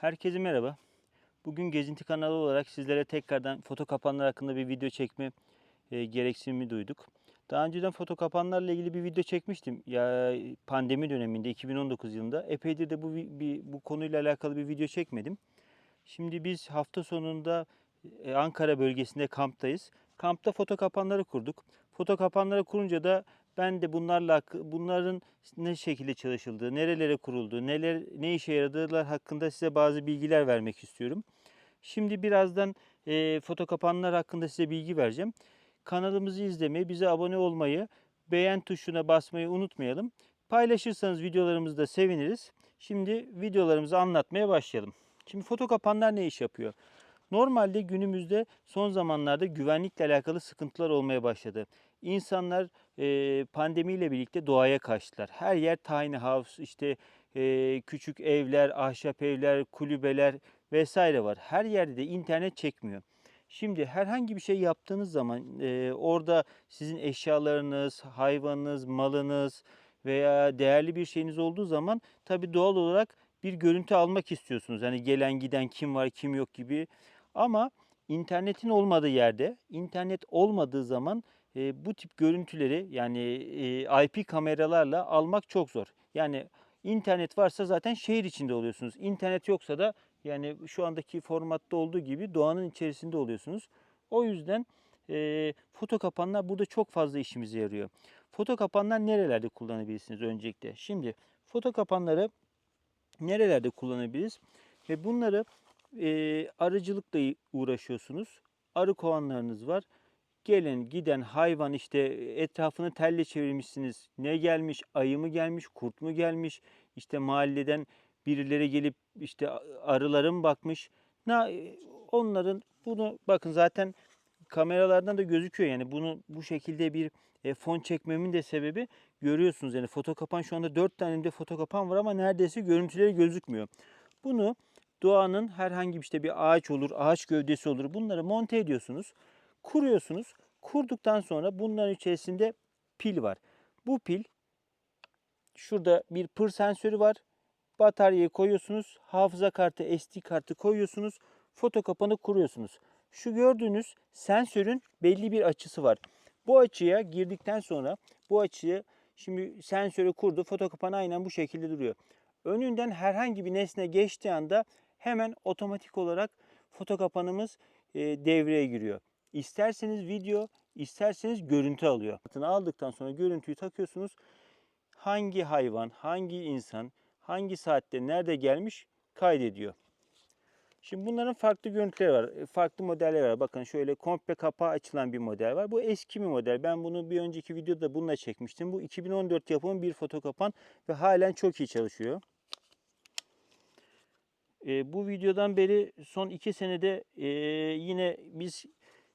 Herkese merhaba. Bugün Gezinti kanalı olarak sizlere tekrardan foto kapanlar hakkında bir video çekme e, gereksinimi duyduk. Daha önceden foto kapanlarla ilgili bir video çekmiştim. Ya pandemi döneminde 2019 yılında epeydir de bu bir, bu konuyla alakalı bir video çekmedim. Şimdi biz hafta sonunda e, Ankara bölgesinde kamptayız. Kampta foto kapanları kurduk. Foto kapanları kurunca da ben de bunlarla bunların ne şekilde çalışıldığı, nerelere kurulduğu, neler ne işe yaradılar hakkında size bazı bilgiler vermek istiyorum. Şimdi birazdan e, foto kapanlar hakkında size bilgi vereceğim. Kanalımızı izlemeyi, bize abone olmayı, beğen tuşuna basmayı unutmayalım. Paylaşırsanız videolarımızı da seviniriz. Şimdi videolarımızı anlatmaya başlayalım. Şimdi foto kapanlar ne iş yapıyor? Normalde günümüzde son zamanlarda güvenlikle alakalı sıkıntılar olmaya başladı. İnsanlar e, pandemiyle birlikte doğaya kaçtılar. Her yer tiny house, işte e, küçük evler, ahşap evler, kulübeler vesaire var. Her yerde de internet çekmiyor. Şimdi herhangi bir şey yaptığınız zaman e, orada sizin eşyalarınız, hayvanınız, malınız veya değerli bir şeyiniz olduğu zaman tabii doğal olarak bir görüntü almak istiyorsunuz. Hani gelen giden kim var kim yok gibi. Ama internetin olmadığı yerde, internet olmadığı zaman e, bu tip görüntüleri yani e, IP kameralarla almak çok zor. Yani internet varsa zaten şehir içinde oluyorsunuz. İnternet yoksa da yani şu andaki formatta olduğu gibi doğanın içerisinde oluyorsunuz. O yüzden e, foto kapanlar burada çok fazla işimize yarıyor. Foto kapanlar nerelerde kullanabilirsiniz öncelikle? Şimdi foto kapanları nerelerde kullanabiliriz? Ve bunları e, arıcılıkla uğraşıyorsunuz. Arı kovanlarınız var. Gelen giden hayvan işte etrafını telle çevirmişsiniz. Ne gelmiş? Ayı mı gelmiş? Kurt mu gelmiş? İşte mahalleden birileri gelip işte arılara mı bakmış? Na, onların bunu bakın zaten kameralardan da gözüküyor yani bunu bu şekilde bir e, fon çekmemin de sebebi görüyorsunuz yani foto kapan şu anda 4 tane de foto kapan var ama neredeyse görüntüleri gözükmüyor. Bunu doğanın herhangi bir işte bir ağaç olur, ağaç gövdesi olur. Bunları monte ediyorsunuz, kuruyorsunuz. Kurduktan sonra bunların içerisinde pil var. Bu pil şurada bir pır sensörü var. Bataryayı koyuyorsunuz, hafıza kartı, SD kartı koyuyorsunuz, foto kapanı kuruyorsunuz. Şu gördüğünüz sensörün belli bir açısı var. Bu açıya girdikten sonra bu açıyı şimdi sensörü kurdu. Foto kapanı aynen bu şekilde duruyor. Önünden herhangi bir nesne geçtiği anda hemen otomatik olarak foto kapanımız e, devreye giriyor. İsterseniz video, isterseniz görüntü alıyor. Altına aldıktan sonra görüntüyü takıyorsunuz. Hangi hayvan, hangi insan, hangi saatte nerede gelmiş kaydediyor. Şimdi bunların farklı görüntüleri var. e, Farklı modeller var. Bakın şöyle komple kapağı açılan bir model var. Bu eski bir model. Ben bunu bir önceki videoda bununla çekmiştim. Bu 2014 yapımı bir foto kapan ve halen çok iyi çalışıyor. E, bu videodan beri son iki senede e, yine biz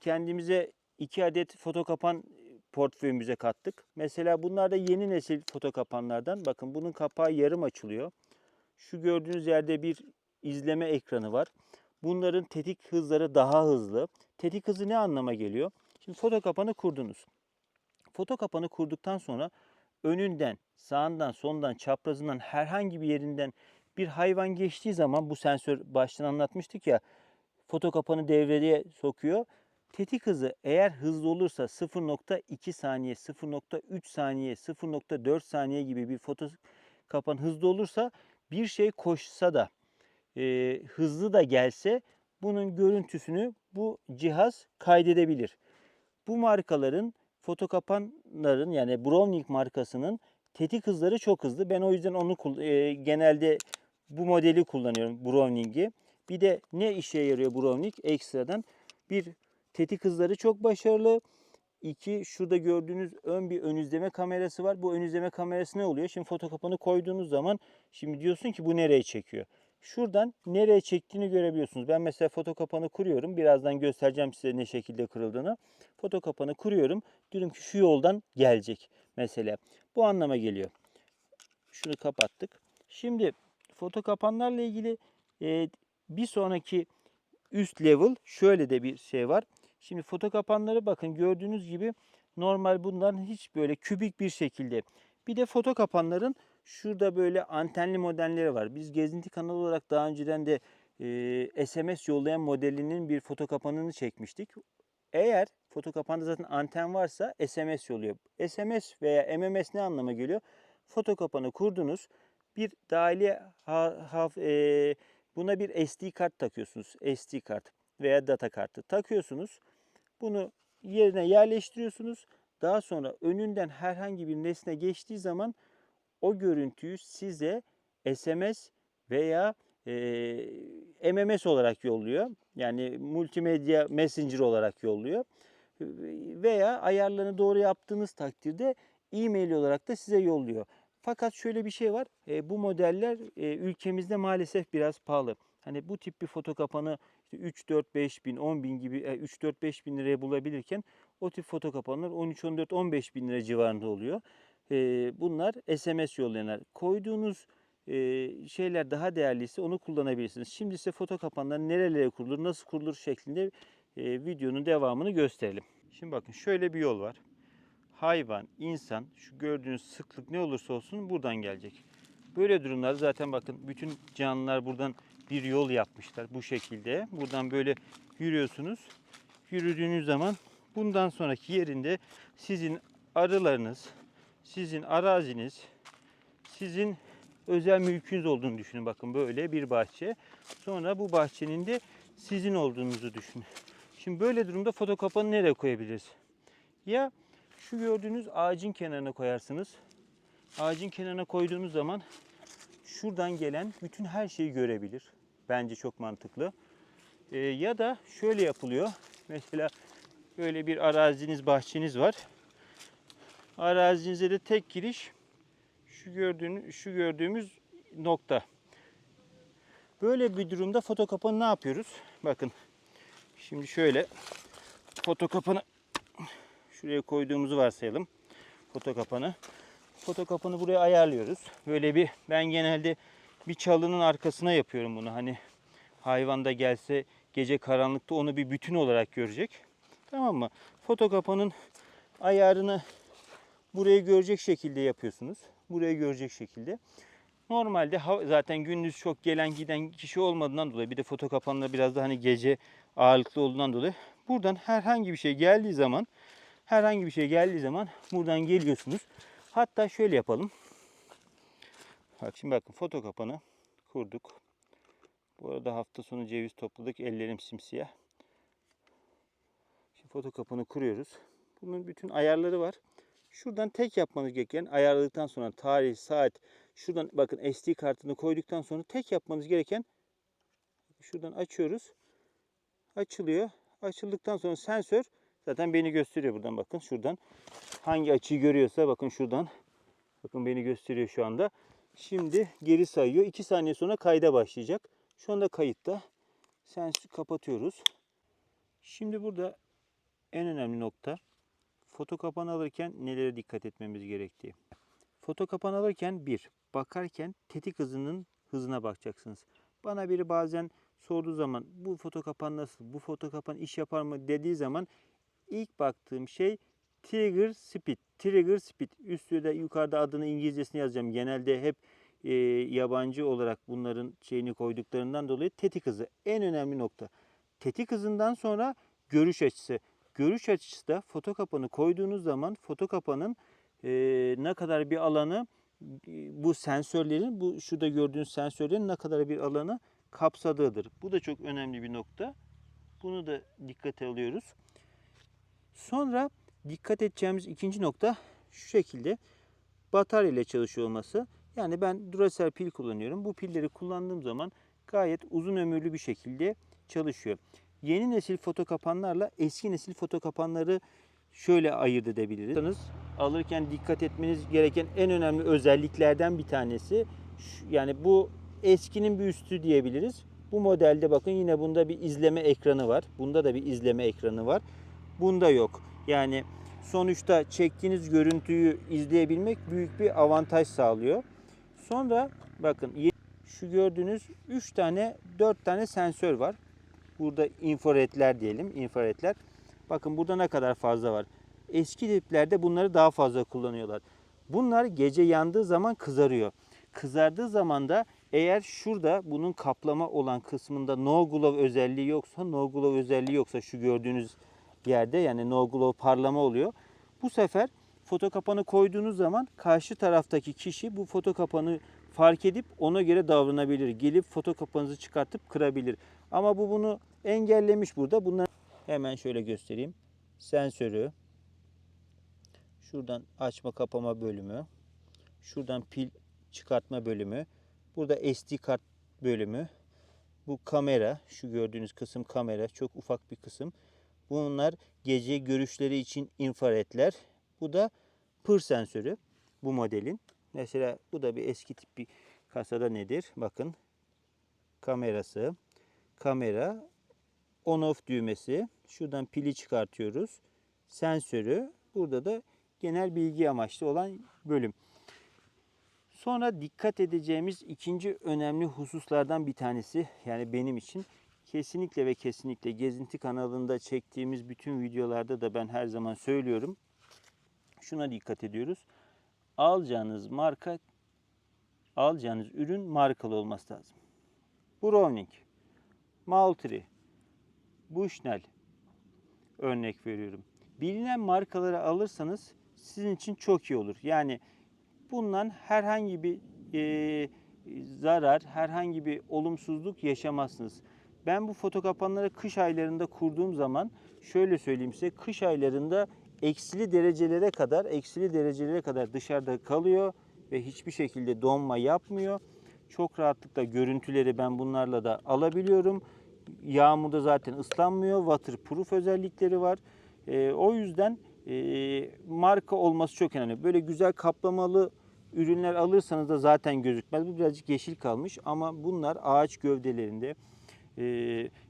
kendimize iki adet foto kapan portföyümüze kattık. Mesela bunlar da yeni nesil foto kapanlardan. Bakın bunun kapağı yarım açılıyor. Şu gördüğünüz yerde bir izleme ekranı var. Bunların tetik hızları daha hızlı. Tetik hızı ne anlama geliyor? Şimdi foto kapanı kurdunuz. Foto kapanı kurduktan sonra önünden, sağından, solundan, çaprazından herhangi bir yerinden bir hayvan geçtiği zaman bu sensör baştan anlatmıştık ya foto kapanı devreye sokuyor. Tetik hızı eğer hızlı olursa 0.2 saniye, 0.3 saniye, 0.4 saniye gibi bir foto kapan hızlı olursa bir şey koşsa da e, hızlı da gelse bunun görüntüsünü bu cihaz kaydedebilir. Bu markaların foto kapanların yani Browning markasının tetik hızları çok hızlı. Ben o yüzden onu e, genelde bu modeli kullanıyorum Browning'i. Bir de ne işe yarıyor Browning ekstradan? Bir tetik hızları çok başarılı. İki şurada gördüğünüz ön bir ön izleme kamerası var. Bu ön izleme kamerası ne oluyor? Şimdi foto kapanı koyduğunuz zaman şimdi diyorsun ki bu nereye çekiyor? Şuradan nereye çektiğini görebiliyorsunuz. Ben mesela foto kapanı kuruyorum. Birazdan göstereceğim size ne şekilde kırıldığını. Foto kapanı kuruyorum. Diyorum ki şu yoldan gelecek mesela. Bu anlama geliyor. Şunu kapattık. Şimdi foto kapanlarla ilgili e, bir sonraki üst level şöyle de bir şey var. Şimdi foto kapanları bakın gördüğünüz gibi normal bunların hiç böyle kübik bir şekilde. Bir de foto kapanların Şurada böyle antenli modelleri var. Biz gezinti kanalı olarak daha önceden de e, SMS yollayan modelinin bir foto kapanını çekmiştik. Eğer foto kapanda zaten anten varsa SMS yolluyor. SMS veya MMS ne anlama geliyor? Foto kapanı kurdunuz. Bir dahili ha, haf- e, buna bir SD kart takıyorsunuz. SD kart veya data kartı takıyorsunuz. Bunu yerine yerleştiriyorsunuz. Daha sonra önünden herhangi bir nesne geçtiği zaman o görüntüyü size SMS veya e, MMS olarak yolluyor. Yani multimedya messenger olarak yolluyor. Veya ayarlarını doğru yaptığınız takdirde e-mail olarak da size yolluyor. Fakat şöyle bir şey var. e, bu modeller e, ülkemizde maalesef biraz pahalı. Hani bu tip bir foto kapanı işte 3 4 5 bin 10 bin gibi e, 3 4 5 bin liraya bulabilirken o tip foto kapanlar 13 14 15 bin lira civarında oluyor. E, bunlar SMS yollayanlar. Koyduğunuz e, şeyler daha değerliyse onu kullanabilirsiniz. Şimdi ise foto kapanlar nerelere kurulur, nasıl kurulur şeklinde e, videonun devamını gösterelim. Şimdi bakın şöyle bir yol var. Hayvan, insan, şu gördüğünüz sıklık ne olursa olsun buradan gelecek. Böyle durumlar zaten bakın bütün canlılar buradan bir yol yapmışlar bu şekilde. Buradan böyle yürüyorsunuz. Yürüdüğünüz zaman bundan sonraki yerinde sizin arılarınız, sizin araziniz, sizin özel mülkünüz olduğunu düşünün. Bakın böyle bir bahçe. Sonra bu bahçenin de sizin olduğunuzu düşünün. Şimdi böyle durumda foto kapanı nereye koyabiliriz? Ya şu gördüğünüz ağacın kenarına koyarsınız. Ağacın kenarına koyduğunuz zaman şuradan gelen bütün her şeyi görebilir. Bence çok mantıklı. Ee, ya da şöyle yapılıyor. Mesela böyle bir araziniz, bahçeniz var. Arazinize de tek giriş şu gördüğünüz şu gördüğümüz nokta. Böyle bir durumda foto kapanı ne yapıyoruz? Bakın. Şimdi şöyle foto kapanı şuraya koyduğumuzu varsayalım. Foto kapanı. Foto kapanı buraya ayarlıyoruz. Böyle bir ben genelde bir çalının arkasına yapıyorum bunu. Hani hayvan da gelse gece karanlıkta onu bir bütün olarak görecek. Tamam mı? Foto kapanın ayarını burayı görecek şekilde yapıyorsunuz. Burayı görecek şekilde. Normalde zaten gündüz çok gelen giden kişi olmadığından dolayı bir de foto kapanında biraz da hani gece ağırlıklı olduğundan dolayı buradan herhangi bir şey geldiği zaman herhangi bir şey geldiği zaman buradan geliyorsunuz. Hatta şöyle yapalım. Bak şimdi bakın foto kapanı kurduk. Bu arada hafta sonu ceviz topladık. Ellerim simsiyah. Şimdi foto kapanı kuruyoruz. Bunun bütün ayarları var. Şuradan tek yapmanız gereken ayarladıktan sonra tarih, saat, şuradan bakın SD kartını koyduktan sonra tek yapmanız gereken şuradan açıyoruz. Açılıyor. Açıldıktan sonra sensör zaten beni gösteriyor buradan bakın şuradan. Hangi açıyı görüyorsa bakın şuradan. Bakın beni gösteriyor şu anda. Şimdi geri sayıyor. 2 saniye sonra kayda başlayacak. Şu anda kayıtta. Sensörü kapatıyoruz. Şimdi burada en önemli nokta foto kapanı alırken nelere dikkat etmemiz gerektiği. Foto kapanı alırken bir, bakarken tetik hızının hızına bakacaksınız. Bana biri bazen sorduğu zaman bu foto kapan nasıl, bu foto kapan iş yapar mı dediği zaman ilk baktığım şey trigger speed. Trigger speed. Üstü de yukarıda adını İngilizcesini yazacağım. Genelde hep e, yabancı olarak bunların şeyini koyduklarından dolayı tetik hızı en önemli nokta. Tetik hızından sonra görüş açısı. Görüş açısı da foto kapanı koyduğunuz zaman foto kapanın e, ne kadar bir alanı bu sensörlerin bu şurada gördüğünüz sensörlerin ne kadar bir alanı kapsadığıdır. Bu da çok önemli bir nokta. Bunu da dikkate alıyoruz. Sonra dikkat edeceğimiz ikinci nokta şu şekilde batarya ile çalışıyor olması. Yani ben Duracell pil kullanıyorum. Bu pilleri kullandığım zaman gayet uzun ömürlü bir şekilde çalışıyor. Yeni nesil foto kapanlarla eski nesil foto kapanları şöyle ayırt edebiliriz. Alırken dikkat etmeniz gereken en önemli özelliklerden bir tanesi yani bu eskinin bir üstü diyebiliriz. Bu modelde bakın yine bunda bir izleme ekranı var. Bunda da bir izleme ekranı var. Bunda yok. Yani sonuçta çektiğiniz görüntüyü izleyebilmek büyük bir avantaj sağlıyor. Sonra bakın şu gördüğünüz 3 tane 4 tane sensör var. Burada infraredler diyelim infraredler. Bakın burada ne kadar fazla var. Eski tiplerde bunları daha fazla kullanıyorlar. Bunlar gece yandığı zaman kızarıyor. Kızardığı zaman da eğer şurada bunun kaplama olan kısmında no glove özelliği yoksa, no glove özelliği yoksa şu gördüğünüz yerde yani no glove parlama oluyor. Bu sefer foto kapanı koyduğunuz zaman karşı taraftaki kişi bu foto kapanı fark edip ona göre davranabilir. Gelip foto kapanızı çıkartıp kırabilir. Ama bu bunu engellemiş burada. Bunlar hemen şöyle göstereyim. Sensörü, şuradan açma kapama bölümü, şuradan pil çıkartma bölümü, burada SD kart bölümü, bu kamera, şu gördüğünüz kısım kamera, çok ufak bir kısım. Bunlar gece görüşleri için infraredler. Bu da pır sensörü bu modelin. Mesela bu da bir eski tip bir kasada nedir? Bakın kamerası, kamera, on off düğmesi. Şuradan pili çıkartıyoruz. Sensörü. Burada da genel bilgi amaçlı olan bölüm. Sonra dikkat edeceğimiz ikinci önemli hususlardan bir tanesi yani benim için kesinlikle ve kesinlikle Gezinti kanalında çektiğimiz bütün videolarda da ben her zaman söylüyorum. Şuna dikkat ediyoruz. Alacağınız marka alacağınız ürün markalı olması lazım. Browning, Maltri, Bushnell örnek veriyorum. Bilinen markaları alırsanız sizin için çok iyi olur. Yani bundan herhangi bir e, zarar, herhangi bir olumsuzluk yaşamazsınız. Ben bu foto kapanları kış aylarında kurduğum zaman şöyle söyleyeyim size kış aylarında eksili derecelere kadar eksili derecelere kadar dışarıda kalıyor ve hiçbir şekilde donma yapmıyor. Çok rahatlıkla görüntüleri ben bunlarla da alabiliyorum. Yağmurda zaten ıslanmıyor. Waterproof özellikleri var. Ee, o yüzden e, marka olması çok önemli. Böyle güzel kaplamalı ürünler alırsanız da zaten gözükmez. Bu birazcık yeşil kalmış ama bunlar ağaç gövdelerinde e,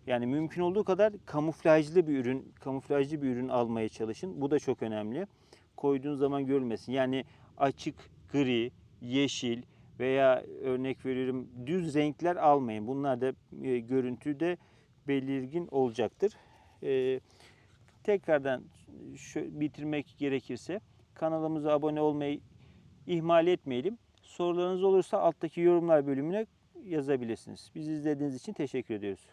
yani mümkün olduğu kadar kamuflajlı bir ürün, kamuflajlı bir ürün almaya çalışın. Bu da çok önemli. Koyduğun zaman görülmesin. Yani açık gri, yeşil veya örnek veriyorum düz renkler almayın. Bunlar da e, görüntüde belirgin olacaktır. E, tekrardan şu, bitirmek gerekirse kanalımıza abone olmayı ihmal etmeyelim. Sorularınız olursa alttaki yorumlar bölümüne yazabilirsiniz. Bizi izlediğiniz için teşekkür ediyoruz.